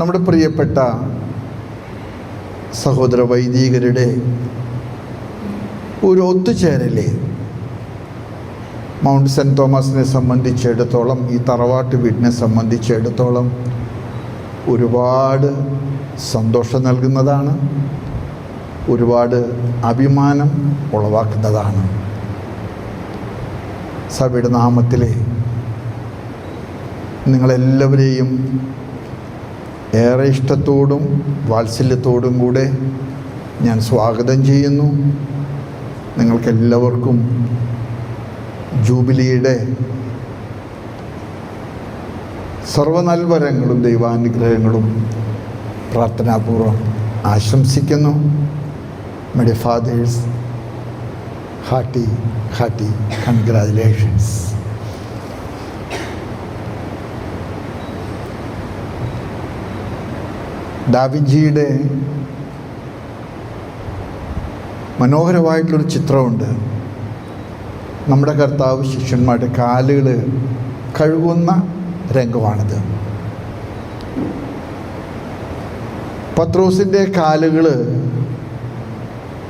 നമ്മുടെ പ്രിയപ്പെട്ട സഹോദര വൈദികരുടെ ഒരു ഒത്തുചേരലേ മൗണ്ട് സെന്റ് തോമസിനെ സംബന്ധിച്ചിടത്തോളം ഈ തറവാട്ട് വീടിനെ സംബന്ധിച്ചിടത്തോളം ഒരുപാട് സന്തോഷം നൽകുന്നതാണ് ഒരുപാട് അഭിമാനം ഉളവാക്കുന്നതാണ്. സഭയുടെ നാമത്തിലെ നിങ്ങളെല്ലാവരെയും ഏറെ ഇഷ്ടത്തോടും വാത്സല്യത്തോടും കൂടെ ഞാൻ സ്വാഗതം ചെയ്യുന്നു. നിങ്ങൾക്കെല്ലാവർക്കും ജൂബിലിയുടെ സർവനൽവരങ്ങളും ദൈവാനുഗ്രഹങ്ങളും പ്രാർത്ഥനാപൂർവം ആശംസിക്കുന്നു. My father's hearty hearty congratulations ഡാവിഞ്ചിയുടെ മനോഹരമായിട്ടുള്ളൊരു ചിത്രമുണ്ട്. നമ്മുടെ കർത്താവ് ശിഷ്യന്മാരുടെ കാലുകൾ കഴുകുന്ന രംഗമാണിത്. പത്രോസിന്റെ കാലുകൾ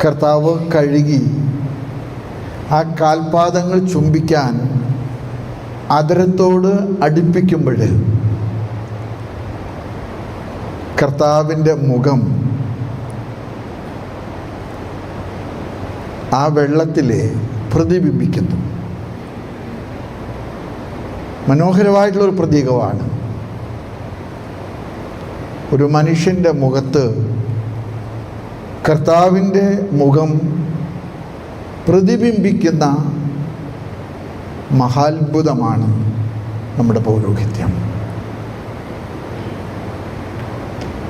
കർത്താവ് കഴുകി ആ കാൽപാദങ്ങൾ ചുംബിക്കാൻ അതരത്തോട് അടുപ്പിക്കുമ്പോൾ കർത്താവിന്റെ മുഖം ആ വെള്ളത്തിൽ പ്രതിബിംബിക്കുന്നു. മനോഹരമായിട്ടുള്ളൊരു പ്രതീകമാണ്. ഒരു മനുഷ്യന്റെ മുഖത്ത് കർത്താവിന്റെ മുഖം പ്രതിബിംബിക്കുന്ന മഹാത്ഭുതമാണ് നമ്മുടെ പൗരോഹിത്യം.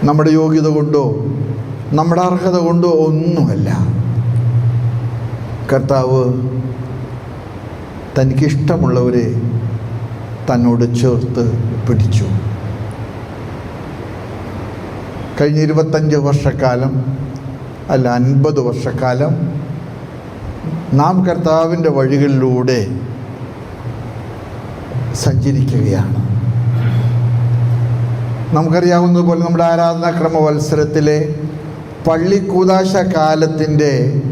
നമ്മുടെ യോഗ്യത കൊണ്ടോ നമ്മുടെ അർഹത കൊണ്ടോ ഒന്നുമല്ല. കർത്താവ് തനിക്കിഷ്ടമുള്ളവരെ തന്നോട് ചേർത്ത് പിടിച്ചു. കഴിഞ്ഞ ഇരുപത്തഞ്ച് വർഷക്കാലം അല്ല അൻപത് വർഷക്കാലം നാം കർത്താവിന്റെ വഴികളിലൂടെ സഞ്ചരിക്കുകയാണ്. നമുക്കറിയാവുന്നതുപോലെ നമ്മുടെ ആരാധനാക്രമ വത്സരത്തിലെ പള്ളിക്കൂതാശ കാലത്തിന്റെ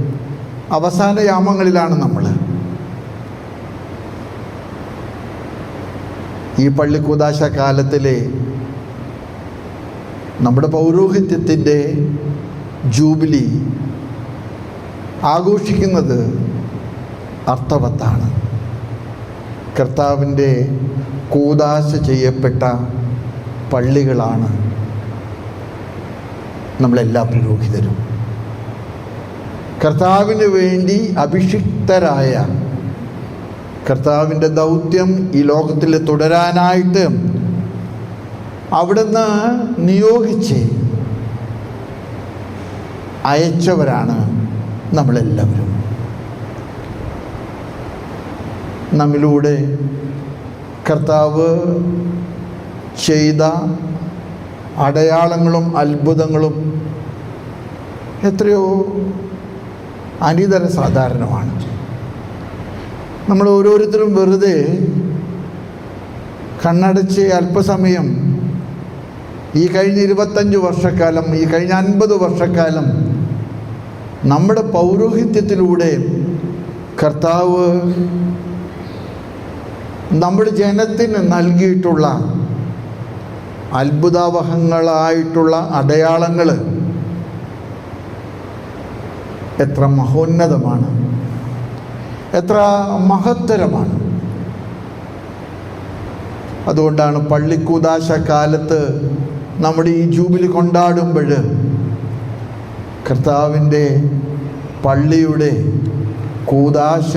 അവസാന യാമങ്ങളിലാണ് നമ്മൾ. ഈ പള്ളിക്കൂതാശ കാലത്തിലെ നമ്മുടെ പൗരോഹിത്യത്തിന്റെ ജൂബിലി ആഘോഷിക്കുന്നത് അർത്ഥവത്താണ്. കർത്താവിന്റെ കൂതാശ ചെയ്യപ്പെട്ട പള്ളികളാണ് നമ്മളെല്ലാ പുരോഹിതരും. കർത്താവിന് വേണ്ടി അഭിഷിക്തരായ കർത്താവിന്റെ ദൗത്യം ഈ ലോകത്തിൽ തുടരാനായിട്ട് അവിടുന്ന് നിയോഗിച്ച് അയച്ചവരാണ് നമ്മളെല്ലാവരും. നമ്മിലൂടെ കർത്താവ് ചെയ്ത അടയാളങ്ങളും അത്ഭുതങ്ങളും എത്രയോ അനിതര സാധാരണമാണ്. നമ്മൾ ഓരോരുത്തരും വെറുതെ കണ്ണടച്ച് അല്പസമയം ഈ കഴിഞ്ഞ ഇരുപത്തഞ്ച് വർഷക്കാലം ഈ കഴിഞ്ഞ അൻപത് വർഷക്കാലം നമ്മുടെ പൗരോഹിത്യത്തിലൂടെ കർത്താവ് നമ്മുടെ ജനത്തിന് നൽകിയിട്ടുള്ള അത്ഭുതാവഹങ്ങളായിട്ടുള്ള അടയാളങ്ങൾ എത്ര മഹോന്നതമാണ്. എത്ര മഹത്തരമാണ്. അതുകൊണ്ടാണ് പള്ളിക്കൂതാശ കാലത്ത് നമ്മുടെ ഈ ജൂബിലി കൊണ്ടാടുമ്പോൾ കർത്താവിന്റെ പള്ളിയുടെ കൂതാശ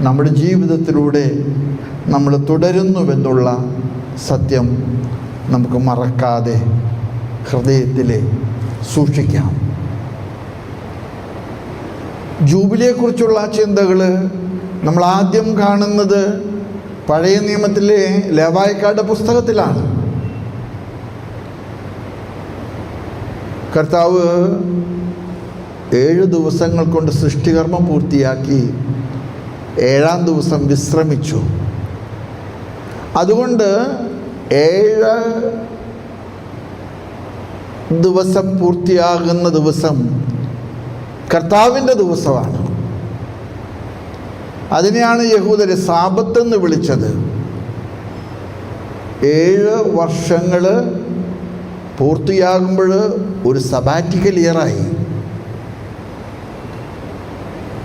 നമ്മുടെ ജീവിതത്തിലൂടെ നമ്മൾ തുടരുന്നുവെന്നുള്ള സത്യം നമുക്ക് മറക്കാതെ ഹൃദയത്തിൽ സൂക്ഷിക്കാം. ജൂബിലിയെക്കുറിച്ചുള്ള ചിന്തകൾ നമ്മൾ ആദ്യം കാണുന്നത് പഴയ നിയമത്തിലെ ലേവായക്കാരുടെ പുസ്തകത്തിലാണ്. കർത്താവ് ഏഴ് ദിവസങ്ങൾ കൊണ്ട് സൃഷ്ടികർമ്മം പൂർത്തിയാക്കി ഏഴാം ദിവസം വിശ്രമിച്ചു. അതുകൊണ്ട് ഏഴ് ദിവസം പൂർത്തിയാകുന്ന ദിവസം കർത്താവിന്റെ ദിവസമാണ്. അതിനെയാണ് യഹൂദര് സാപത്തെന്ന് വിളിച്ചത്. ഏഴ് വർഷങ്ങൾ പൂർത്തിയാകുമ്പോൾ ഒരു സബാറ്റിക്കൽ ഇയറായി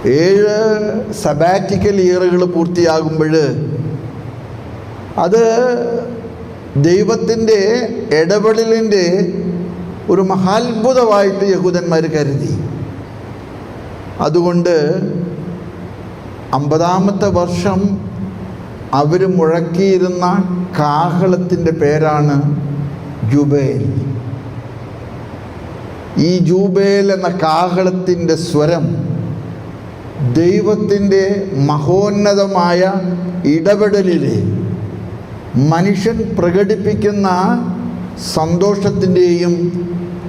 ഏഴ് സബാറ്റിക്കൽ ഇയറുകൾ പൂർത്തിയാകുമ്പോൾ അത് ദൈവത്തിന്റെ ഇടപെടലിന്റെ ഒരു മഹാത്ഭുതമായിട്ട് യഹൂദന്മാർ കരുതി. അതുകൊണ്ട് അമ്പതാമത്തെ വർഷം അവർ മുഴക്കിയിരുന്ന കാഹളത്തിന്റെ പേരാണ് ജുബേൽ. ഈ ജൂബേൽ എന്ന കാഹളത്തിന്റെ സ്വരം ദൈവത്തിന്റെ മഹോന്നതമായ ഇടപെടലിലെ മനുഷ്യൻ പ്രകടിപ്പിക്കുന്ന സന്തോഷത്തിന്റെയും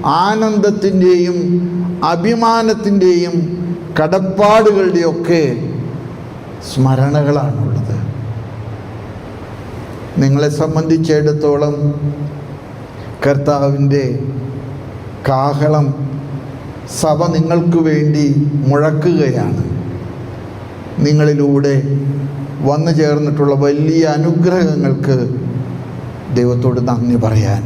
ആനന്ദത്തിന്റെയും അഭിമാനത്തിന്റെയും കടപ്പാടുകളുടെയൊക്കെ സ്മരണകളാണുള്ളത്. നിങ്ങളെ സംബന്ധിച്ചിടത്തോളം കർത്താവിന്റെ കാഹളം സഭ നിങ്ങൾക്ക് വേണ്ടി മുഴക്കുകയാണ്. നിങ്ങളിലൂടെ വന്നു ചേർന്നിട്ടുള്ള വലിയ അനുഗ്രഹങ്ങൾക്ക് ദൈവത്തോട് നന്ദി പറയാൻ.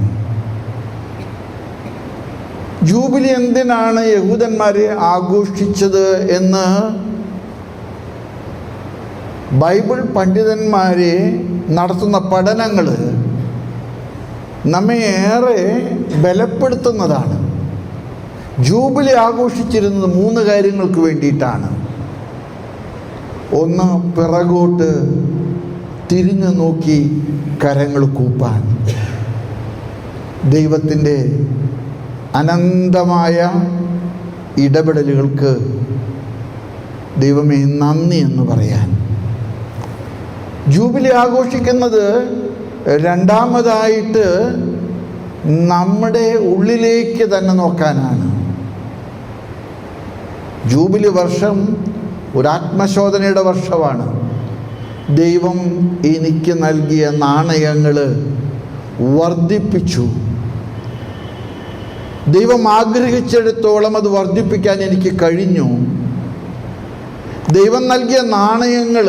ജൂബിലി എന്തിനാണ് യഹൂദന്മാരെ ആഘോഷിച്ചത് എന്ന് ബൈബിൾ പണ്ഡിതന്മാരെ നടത്തുന്ന പഠനങ്ങൾ നമ്മെ ഏറെ ബലപ്പെടുത്തുന്നതാണ്. ജൂബിലി ആഘോഷിച്ചിരുന്നത് മൂന്ന് കാര്യങ്ങൾക്ക് വേണ്ടിയിട്ടാണ്. ഒന്ന് പിറകോട്ട് തിരിഞ്ഞു നോക്കി കരങ്ങൾ കൂപ്പാൻ. ദൈവത്തിന്റെ അനന്തമായ ഇടപെടലുകൾക്ക് ദൈവമേ നന്ദി എന്ന് പറയാൻ. ജൂബിലി ആഘോഷിക്കുന്നത് രണ്ടാമതായിട്ട് നമ്മുടെ ഉള്ളിലേക്ക് തന്നെ നോക്കാനാണ്. ജൂബിലി വർഷം ഒരു ആത്മശോധനയുടെ വർഷമാണ്. ദൈവം എനിക്ക് നൽകിയ നാണയങ്ങൾ വർദ്ധിപ്പിച്ചു. ദൈവം ആഗ്രഹിച്ചിടത്തോളം അത് വർദ്ധിപ്പിക്കാൻ എനിക്ക് കഴിഞ്ഞു. ദൈവം നൽകിയ നാണയങ്ങൾ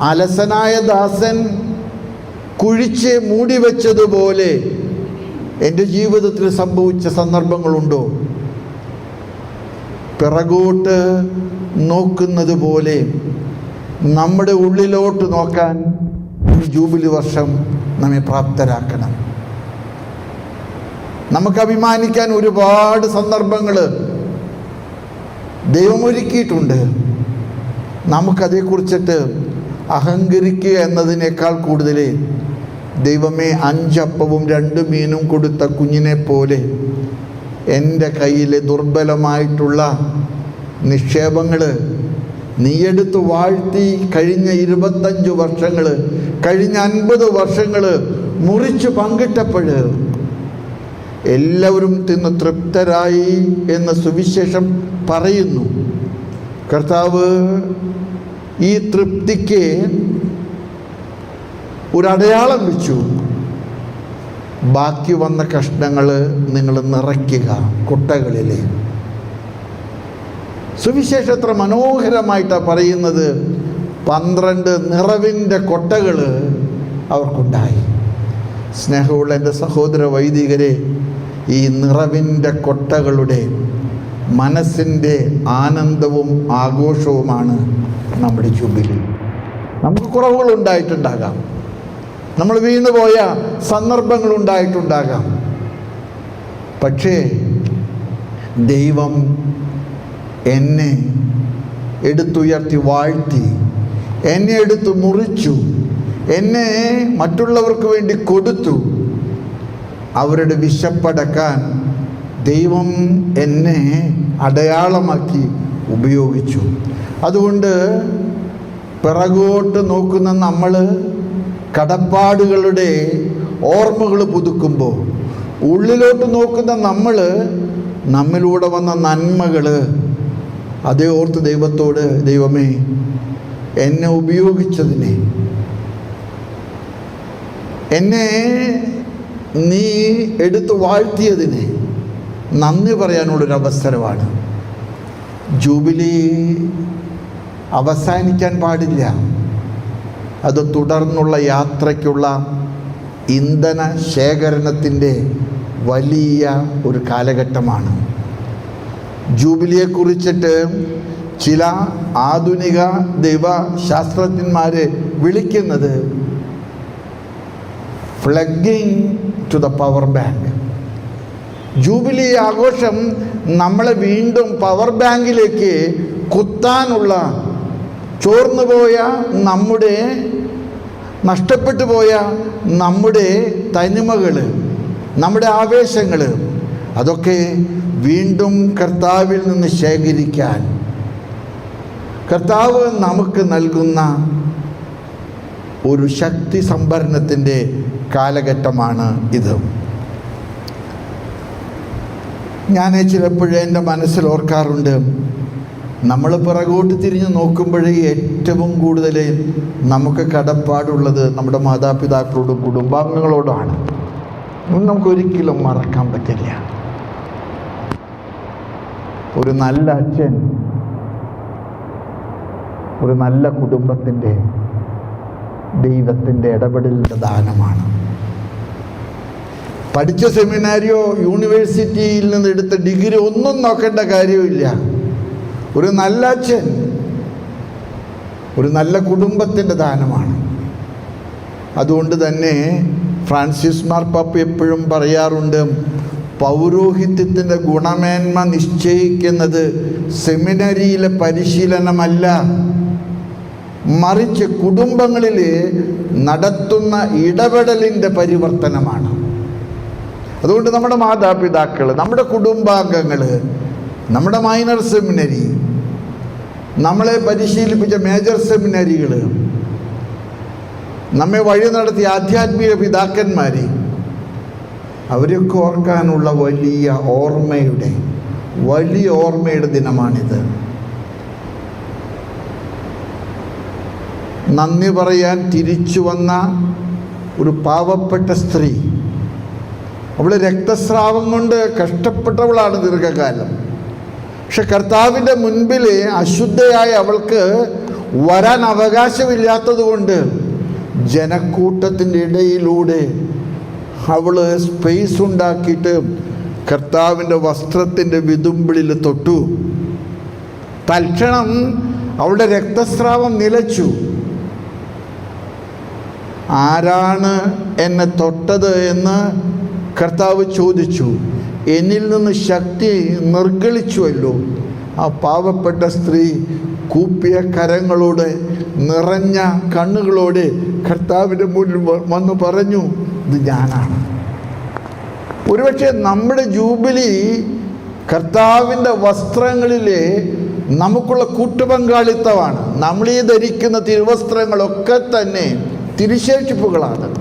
അലസനായ ദാസൻ കുഴിച്ച് മൂടി വെച്ചതുപോലെ എന്റെ ജീവിതത്തിൽ സംഭവിച്ച സന്ദർഭങ്ങളുണ്ടോ? പിറകോട്ട് നോക്കുന്നത് പോലെ നമ്മുടെ ഉള്ളിലോട്ട് നോക്കാൻ ജൂബിലി വർഷം നമ്മെ പ്രാപ്തരാക്കണം. നമുക്ക് അഭിമാനിക്കാൻ ഒരുപാട് സന്ദർഭങ്ങൾ ദൈവമൊരുക്കിയിട്ടുണ്ട്. നമുക്കതേക്കുറിച്ചിട്ട് അഹങ്കരിക്കുക എന്നതിനേക്കാൾ കൂടുതൽ ദൈവമേ അഞ്ചപ്പവും രണ്ട് മീനും കൊടുത്ത കുഞ്ഞിനെ പോലെ എന്റെ കയ്യിലെ ദുർബലമായിട്ടുള്ള നിക്ഷേപങ്ങൾ നീയെടുത്ത് വാഴ്ത്തി കഴിഞ്ഞ ഇരുപത്തഞ്ച് വർഷങ്ങൾ കഴിഞ്ഞ അൻപത് വർഷങ്ങൾ മുറിച്ച് പങ്കിട്ടപ്പോൾ എല്ലാവരും തിന്ന് തൃപ്തരായി എന്ന് സുവിശേഷം പറയുന്നു. കർത്താവ് ഈ തൃപ്തിക്ക് ഒരു വെച്ചു. ബാക്കി വന്ന കഷ്ണങ്ങൾ നിങ്ങൾ നിറയ്ക്കുക കുട്ടകളിൽ സുവിശേഷം എത്ര മനോഹരമായിട്ടാണ് പറയുന്നത്. പന്ത്രണ്ട് നിറവിന്റെ കൊട്ടകൾ അവർക്കുണ്ടായി. സ്നേഹമുള്ള എന്റെ സഹോദര വൈദികരെ ഈ നിറവിന്റെ കൊട്ടകളുടെ മനസ്സിന്റെ ആനന്ദവും ആഘോഷവുമാണ് നമ്മുടെ ജൂബിലി നമുക്ക് കുറവുകൾ ഉണ്ടായിട്ടുണ്ടാകാം. നമ്മൾ വീണുപോയ സന്ദർഭങ്ങൾ ഉണ്ടായിട്ടുണ്ടാകാം പക്ഷേ ദൈവം എന്നെ എടുത്തുയർത്തി വാഴ്ത്തി എന്നെ എടുത്ത് മുറിച്ചു എന്നെ മറ്റുള്ളവർക്ക് വേണ്ടി കൊടുത്തു. അവരുടെ വിശപ്പടക്കാൻ ദൈവം എന്നെ അടയാളമാക്കി ഉപയോഗിച്ചു. അതുകൊണ്ട് പിറകോട്ട് നോക്കുന്ന നമ്മൾ കടപ്പാടുകളുടെ ഓർമ്മകൾ പുതുക്കുമ്പോൾ ഉള്ളിലോട്ട് നോക്കുന്ന നമ്മൾ നമ്മിലൂടെ വന്ന നന്മകൾ. അതേ ഓർത്ത് ദൈവത്തോട് ദൈവമേ എന്നെ ഉപയോഗിച്ചതിനെ എന്നെ നീ എടുത്തു വാഴ്ത്തിയതിനെ നന്ദി പറയാനുള്ളൊരവസരമാണ്. ജൂബിലി അവസാനിക്കാൻ പാടില്ല. അത് തുടർന്നുള്ള യാത്രയ്ക്കുള്ള ഇന്ധന ശേഖരണത്തിന്റെ വലിയ ഒരു കാലഘട്ടമാണ്. ജൂബിലിയെക്കുറിച്ചിട്ട് ചില ആധുനിക ദൈവശാസ്ത്രജ്ഞന്മാർ വിളിക്കുന്നത് plugging to the power bank jubilee ആഘോഷം നമ്മളെ വീണ്ടും പവർ ബാങ്കിലേക്ക് കുത്താനുള്ള ചോർന്നുപോയ നമ്മുടെ നഷ്ടപ്പെട്ടു പോയ നമ്മുടെ തനിമകൾ നമ്മുടെ ആവേശങ്ങൾ അതൊക്കെ വീണ്ടും കർത്താവിൽ നിന്ന് ശേഖരിക്കാൻ കർത്താവ് നമുക്ക് നൽകുന്ന ഒരു ശക്തി സംഭരണത്തിന്റെ കാലഘട്ടമാണ് ഇത്. ഞാൻ ചിലപ്പോഴേ എന്റെ മനസ്സിൽ ഓർക്കാറുണ്ട് നമ്മൾ പിറകോട്ട് തിരിഞ്ഞ് നോക്കുമ്പോഴേ ഏറ്റവും കൂടുതൽ നമുക്ക് കടപ്പാടുള്ളത് നമ്മുടെ മാതാപിതാക്കളോടും കുടുംബാംഗങ്ങളോടാണ്. നമുക്കൊരിക്കലും മറക്കാൻ പറ്റില്ല. ഒരു നല്ല അച്ഛൻ ഒരു നല്ല കുടുംബത്തിന്റെ ദൈവത്തിന്റെ ഇടപെടലിന്റെ ദാനമാണ്. പഠിച്ച സെമിനാരിയോ യൂണിവേഴ്സിറ്റിയിൽ നിന്ന് എടുത്ത ഡിഗ്രി ഒന്നും നോക്കേണ്ട കാര്യമില്ല ഒരു നല്ല അച്ഛൻ ഒരു നല്ല കുടുംബത്തിന്റെ ദാനമാണ്. അതുകൊണ്ട് തന്നെ ഫ്രാൻസിസ് മാർപ്പാപ്പ എപ്പോഴും പറയാറുണ്ട് പൗരോഹിത്യത്തിന്റെ ഗുണമേന്മ നിശ്ചയിക്കുന്നത് സെമിനറിയിലെ പരിശീലനമല്ല. മറിച്ച് കുടുംബങ്ങളിൽ നടത്തുന്ന ഇടപെടലിന്റെ പരിവർത്തനമാണ്. അതുകൊണ്ട് നമ്മുടെ മാതാപിതാക്കൾ നമ്മുടെ കുടുംബാംഗങ്ങൾ നമ്മുടെ മൈനർ സെമിനറി നമ്മളെ പരിശീലിപ്പിച്ച മേജർ സെമിനാരികൾ നമ്മെ വഴി നടത്തിയ ആധ്യാത്മിക പിതാക്കന്മാർ അവരൊക്കെ ഓർക്കാനുള്ള വലിയ ഓർമ്മയുടെ വലിയ ഓർമ്മയുടെ ദിനമാണിത്. നന്ദി പറയാൻ തിരിച്ചു വന്ന ഒരു പാവപ്പെട്ട സ്ത്രീ. അവൾ രക്തസ്രാവം കൊണ്ട് കഷ്ടപ്പെട്ടവളാണ് ദീർഘകാലം. പക്ഷെ കർത്താവിന്റെ മുൻപിൽ അശുദ്ധയായ അവൾക്ക് വരാൻ അവകാശമില്ലാത്തത് കൊണ്ട് ജനക്കൂട്ടത്തിന്റെ ഇടയിലൂടെ അവൾ സ്പേസ് ഉണ്ടാക്കിയിട്ട് കർത്താവിന്റെ വസ്ത്രത്തിന്റെ വിതുമ്പിളിൽ തൊട്ടു. തൽക്ഷണം അവളുടെ രക്തസ്രാവം നിലച്ചു. ആരാണ് എന്നെ തൊട്ടത് എന്ന് കർത്താവ് ചോദിച്ചു. എന്നിൽ നിന്ന് ശക്തി നിർഗളിച്ചുവല്ലോ. ആ പാവപ്പെട്ട സ്ത്രീ കൂപ്പിയ കരങ്ങളോടെ നിറഞ്ഞ കണ്ണുകളോടെ കർത്താവിന്റെ മുന്നിൽ വന്ന് പറഞ്ഞു ഇത് ഞാനാണ്. ഒരുപക്ഷെ നമ്മുടെ ജൂബിലി കർത്താവിന്റെ വസ്ത്രങ്ങളിലെ നമുക്കുള്ള കൂട്ടുപങ്കാളിത്തമാണ്. നമ്മൾ ഈ ധരിക്കുന്ന തിരുവസ്ത്രങ്ങളൊക്കെ തന്നെ തിരിശേഷിപ്പുകളാണ്.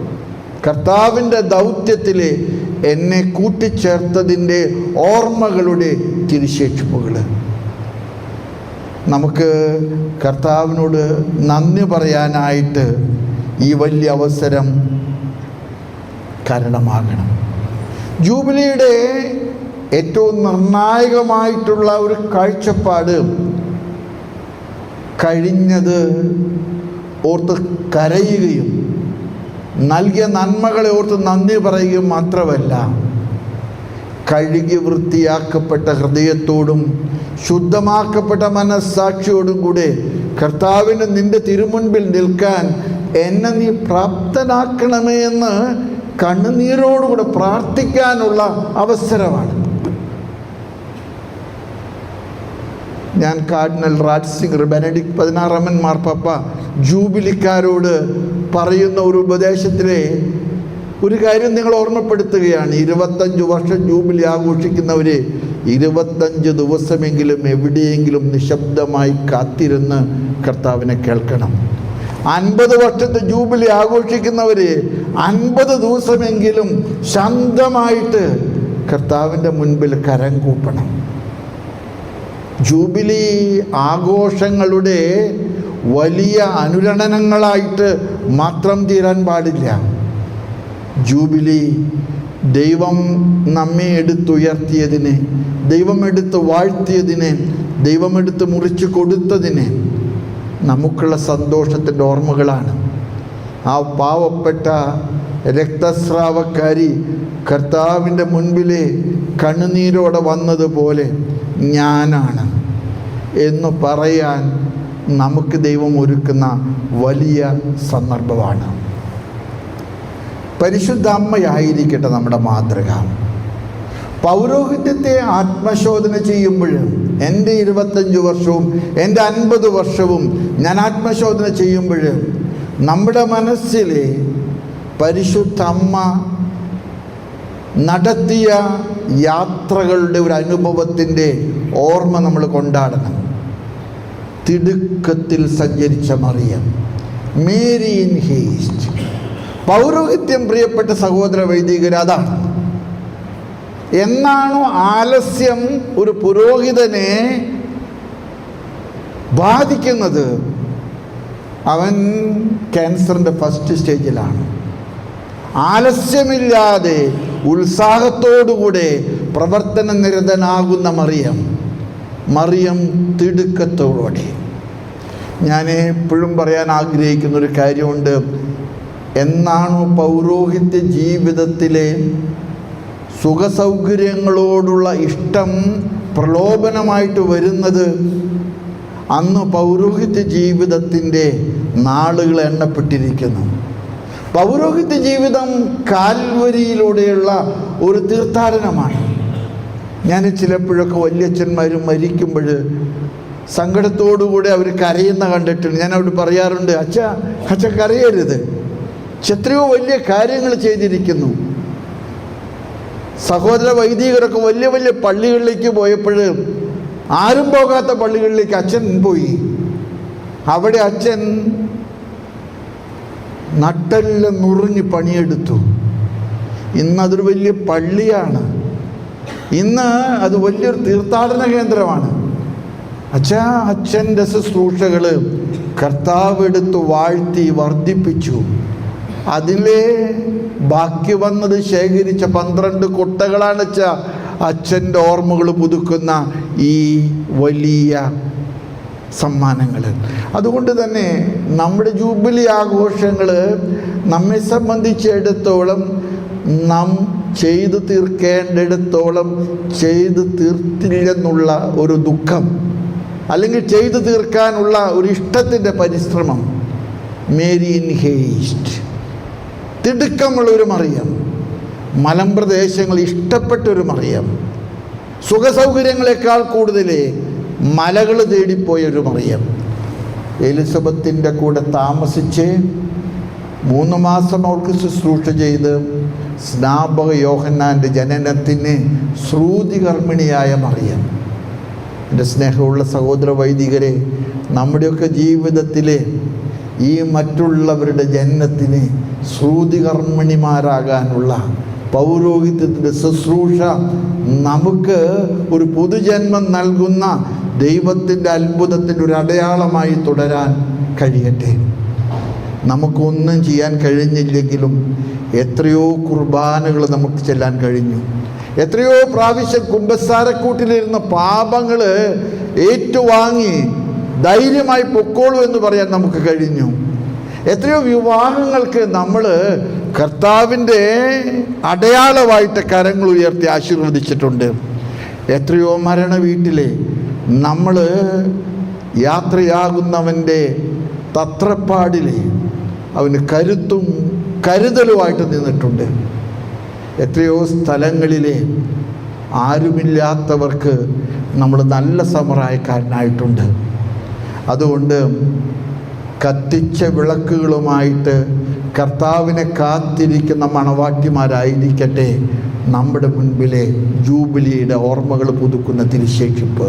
കർത്താവിന്റെ ദൗത്യത്തിൽ എന്നെ കൂട്ടിച്ചേർത്തതിന്റെ ഓർമ്മകളുടെ തിരിശേഷിപ്പുകൾ. നമുക്ക് കർത്താവിനോട് നന്ദി പറയാനായിട്ട് ഈ വലിയ അവസരം കാരണമാകണം. ജൂബിലിയുടെ ഏറ്റവും നിർണായകമായിട്ടുള്ള ഒരു കാഴ്ചപ്പാട് കഴിഞ്ഞത് ഓർത്ത് കരയുകയും നൽകിയ നന്മകളെ ഓർത്ത് നന്ദി പറയുകയും മാത്രമല്ല കഴുകി വൃത്തിയാക്കപ്പെട്ട ഹൃദയത്തോടും ശുദ്ധമാക്കപ്പെട്ട മനസ്സാക്ഷിയോടും കൂടെ കർത്താവിന് നിന്റെ തിരുമുൻപിൽ നിൽക്കാൻ എന്നെ നീ പ്രാപ്തനാക്കണമേ എന്ന് കണ്ണുനീരോടുകൂടെ പ്രാർത്ഥിക്കാനുള്ള അവസരമാണ്. ഞാൻ കാർഡിനൽ റാജ് സിംഗ് ബെനഡിക് പതിനാറാമൻ മാർപ്പാപ്പ ജൂബിലിക്കാരോട് പറയുന്ന ഒരു ഉപദേശത്തിലെ ഒരു കാര്യം നിങ്ങൾ ഓർമ്മപ്പെടുത്തുകയാണ്. ഇരുപത്തഞ്ച് വർഷം ജൂബിലി ആഘോഷിക്കുന്നവരെ ഇരുപത്തഞ്ച് ദിവസമെങ്കിലും എവിടെയെങ്കിലും നിശബ്ദമായി കാത്തിരുന്ന് കർത്താവിനെ കേൾക്കണം. അൻപത് വർഷത്തെ ജൂബിലി ആഘോഷിക്കുന്നവർ അൻപത് ദിവസമെങ്കിലും ശാന്തമായിട്ട് കർത്താവിന്റെ മുൻപിൽ കരം കൂപ്പണം. ജൂബിലി ആഘോഷങ്ങളുടെ വലിയ അനുരണനങ്ങളായിട്ട് മാത്രം തീരാൻ പാടില്ല. ജൂബിലി ദൈവം നമ്മെ എടുത്തുയർത്തിയതിനെ ദൈവം എടുത്ത് വാഴ്ത്തിയതിനെ ദൈവം എടുത്ത് മുറിച്ചു കൊടുത്തതിനെ നമുക്കുള്ള സന്തോഷത്തിന്റെ ഓർമ്മകളാണ്. ആ പാവപ്പെട്ട രക്തസ്രാവക്കാരി കർത്താവിന്റെ മുൻപിലെ കണ്ണുനീരോടെ വന്നതുപോലെ ഞാനാണ് എന്ന് പറയാൻ നമുക്ക് ദൈവം ഒരുക്കുന്ന വലിയ സന്ദർഭമാണ്. പരിശുദ്ധ അമ്മയായിരിക്കട്ടെ നമ്മുടെ മാതൃക. പൗരോഹിത്യത്തെ ആത്മശോധന ചെയ്യുമ്പോൾ എന്റെ ഇരുപത്തഞ്ച് വർഷവും എന്റെ അൻപത് വർഷവും ഞാൻ ആത്മശോധന ചെയ്യുമ്പോൾ നമ്മുടെ മനസ്സിൽ പരിശുദ്ധ അമ്മ നടത്തിയ യാത്രകളുടെ ഒരു അനുഭവത്തിന്റെ ഓർമ്മ നമ്മൾ കൊണ്ടാടണം. തിടുക്കത്തിൽ സഞ്ചരിച്ച മറിയം മേരി ഇൻ ഹേസ്റ്റ്. പൗരോഹിത്യം പ്രിയപ്പെട്ട സഹോദര വൈദികർ അതാണ്. എന്നാണോ ആലസ്യം ഒരു പുരോഹിതനെ ബാധിക്കുന്നത്? അവൻ ക്യാൻസറിന്റെ ഫസ്റ്റ് സ്റ്റേജിലാണ്. ആലസ്യമില്ലാതെ ഉത്സാഹത്തോടുകൂടെ പ്രവർത്തന നിരതനാകുന്ന മറിയം. മറിയം തിടുക്കത്തോടെ ഞാൻ എപ്പോഴും പറയാൻ ആഗ്രഹിക്കുന്ന ഒരു കാര്യമുണ്ട്. എന്നാണോ പൗരോഹിത്യ ജീവിതത്തിലെ സുഖസൗകര്യങ്ങളോടുള്ള ഇഷ്ടം പ്രലോഭനമായിട്ട് വരുന്നത്? അന്ന് പൗരോഹിത്യ ജീവിതത്തിന്റെ നാളുകൾ എണ്ണപ്പെട്ടിരിക്കുന്നു. പൗരോഹിത്യ ജീവിതം കാൽവരിയിലൂടെയുള്ള ഒരു തീർത്ഥാടനമാണ്. ഞാൻ ചിലപ്പോഴൊക്കെ വല്യച്ഛന്മാർ മരിക്കുമ്പോൾ സങ്കടത്തോടുകൂടെ അവർ കരയുന്ന കണ്ടിട്ടുണ്ട്. ഞാൻ അവിടെ പറയാറുണ്ട് അച്ഛ അച്ഛ കരയരുത്. എത്രയോ വലിയ കാര്യങ്ങൾ ചെയ്തിരിക്കുന്നു. സഹോദര വൈദികരൊക്കെ വലിയ വലിയ പള്ളികളിലേക്ക് പോയപ്പോൾ ആരും പോകാത്ത പള്ളികളിലേക്ക് അച്ഛൻ പോയി. അവിടെ അച്ഛൻ നട്ടെല്ലാം നുറിഞ്ഞ് പണിയെടുത്തു. ഇന്നതൊരു വലിയ പള്ളിയാണ്. ഇന്ന് അത് വലിയൊരു തീർത്ഥാടന കേന്ദ്രമാണ്. അച്ഛാ അച്ഛന്റെ ശുശ്രൂഷകൾ കർത്താവ് എടുത്ത് വാഴ്ത്തി വർദ്ധിപ്പിച്ചു. അതിലെ ബാക്കി വന്നത് ശേഖരിച്ച പന്ത്രണ്ട് കുട്ടകളാണ് അച്ഛ അച്ഛന്റെ ഓർമ്മകൾ പുതുക്കുന്ന ഈ വലിയ സമ്മാനങ്ങൾ അതുകൊണ്ട് തന്നെ നമ്മുടെ ജൂബിലി ആഘോഷങ്ങൾ നമ്മെ സംബന്ധിച്ചിടത്തോളം നാം ചെയ്തു തീർക്കേണ്ടിടത്തോളം ചെയ്തു തീർത്തില്ലെന്നുള്ള ഒരു ദുഃഖം അല്ലെങ്കിൽ ചെയ്തു തീർക്കാനുള്ള ഒരു ഇഷ്ടത്തിന്റെ പരിശ്രമം. Mary in haste. തിടുക്കമുള്ളൊരു മറിയം മലമ്പ്രദേശങ്ങൾ ഇഷ്ടപ്പെട്ടൊരു മറിയം സുഖസൗകര്യങ്ങളെക്കാൾ കൂടുതൽ മലകൾ തേടിപ്പോയൊരു മറിയം എലിസബത്തിന്റെ കൂടെ താമസിച്ച് മൂന്ന് മാസം അവൾക്ക് ശുശ്രൂഷ ചെയ്ത് സ്നാപക യോഹന്നാന്റെ ജനനത്തിന് ശ്രുതികർമ്മിണിയായ മറിയം. എന്റെ സ്നേഹമുള്ള സഹോദര വൈദികരെ നമ്മുടെയൊക്കെ ജീവിതത്തിലെ ഈ മറ്റുള്ളവരുടെ ജനനത്തിന് ശ്രുതികർമ്മിണിമാരാകാനുള്ള പൗരോഹിത്യത്തിന്റെ ശുശ്രൂഷ നമുക്ക് ഒരു പുതുജന്മം നൽകുന്ന ദൈവത്തിന്റെ അത്ഭുതത്തിന്റെ ഒരു അടയാളമായി തുടരാൻ കഴിയട്ടെ. നമുക്കൊന്നും ചെയ്യാൻ കഴിഞ്ഞില്ലെങ്കിലും എത്രയോ കുർബാനകൾ നമുക്ക് ചെല്ലാൻ കഴിഞ്ഞു. എത്രയോ പ്രാവശ്യം കുമ്പസാരക്കൂട്ടിലിരുന്ന പാപങ്ങൾ ഏറ്റുവാങ്ങി ധൈര്യമായി പൊക്കോളൂ എന്ന് പറയാൻ നമുക്ക് കഴിഞ്ഞു. എത്രയോ വിവാഹങ്ങൾക്ക് നമ്മൾ കർത്താവിന്റെ അടയാളമായിട്ട് കരങ്ങൾ ഉയർത്തി ആശീർവദിച്ചിട്ടുണ്ട്. എത്രയോ മരണ വീട്ടിലെ നമ്മൾ യാത്രയാകുന്നവന്റെ തത്രപ്പാടിലെ അവന് കരുത്തും കരുതലുമായിട്ട് നിന്നിട്ടുണ്ട്. എത്രയോ സ്ഥലങ്ങളിലെ ആരുമില്ലാത്തവർക്ക് നമ്മൾ നല്ല സമറായക്കാരനായിട്ടുണ്ട്. അതുകൊണ്ട് കത്തിച്ച വിളക്കുകളുമായിട്ട് കർത്താവിനെ കാത്തിരിക്കുന്ന മണവാട്ടിമാരായിരിക്കട്ടെ നമ്മുടെ മുൻപിലെ ജൂബിലിയുടെ ഓർമ്മകൾ പുതുക്കുന്ന തിരിശേഷിപ്പ്.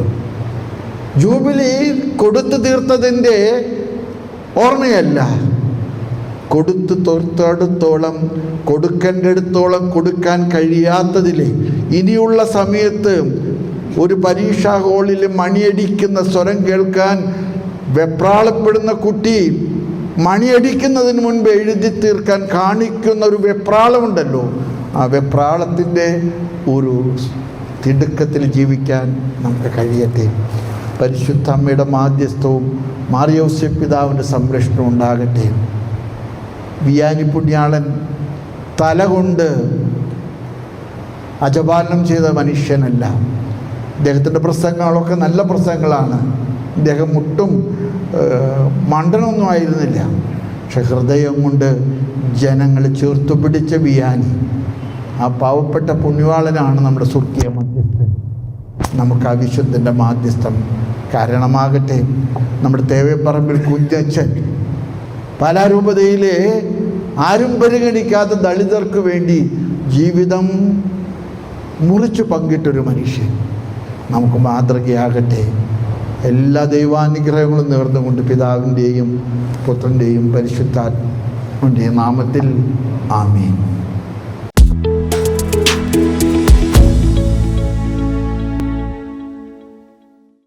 ജൂബിലി കൊടുത്തു തീർത്തതിന്റെ ഓർമ്മയല്ല. കൊടുത്തു തോർത്തടുത്തോളം കൊടുക്കേണ്ടടുത്തോളം കൊടുക്കാൻ കഴിയാത്തതിലെ ഇനിയുള്ള സമയത്ത് ഒരു പരീക്ഷാ ഹോളിൽ മണിയടിക്കുന്ന സ്വരം കേൾക്കാൻ വെപ്രാളപ്പെടുന്ന കുട്ടി മണിയടിക്കുന്നതിന് മുൻപ് എഴുതി തീർക്കാൻ കാണിക്കുന്ന ഒരു വെപ്രാളമുണ്ടല്ലോ. ആ വെപ്രാളത്തിന്റെ ഒരു തിടുക്കത്തിൽ ജീവിക്കാൻ നമുക്ക് കഴിയട്ടെ. പരിശുദ്ധ അമ്മയുടെ മാധ്യസ്ഥവും മാറിയോസ്യ പിതാവിന്റെ സംരക്ഷണവും ഉണ്ടാകട്ടെ. വിയാനി പുണ്യാളൻ തല കൊണ്ട് അജപാലനം ചെയ്ത മനുഷ്യനല്ല. ഇദ്ദേഹത്തിന്റെ പ്രസംഗങ്ങളൊക്കെ നല്ല പ്രസംഗങ്ങളാണ്. ഇദ്ദേഹം ഒട്ടും മണ്ടനൊന്നും ആയിരുന്നില്ല. പക്ഷെ ഹൃദയം കൊണ്ട് ജനങ്ങളെ ചേർത്തു പിടിച്ച വിയാനി ആ പാവപ്പെട്ട പുണ്യവാളനാണ് നമ്മുടെ സ്വർഗീയ മധ്യസ്ഥൻ. നമുക്ക് ആ വിശുദ്ധന്റെ മാധ്യസ്ഥം കാരണമാകട്ടെ. നമ്മുടെ തേവേപ്പറമ്പിൽ കുഞ്ഞച്ചൻ പാലാരൂപതയിലെ ആരും പരിഗണിക്കാത്ത ദളിതർക്ക് വേണ്ടി ജീവിതം മുറിച്ചു പങ്കിട്ടൊരു മനുഷ്യൻ. നമുക്ക് മാതൃകയാകട്ടെ. എല്ലാ ദൈവാനുഗ്രഹങ്ങളും നേർന്നുകൊണ്ട് പിതാവിന്റെയും പുത്രന്റെയും പരിശുദ്ധാത്മന്റെയും നാമത്തിൽ ആമീൻ.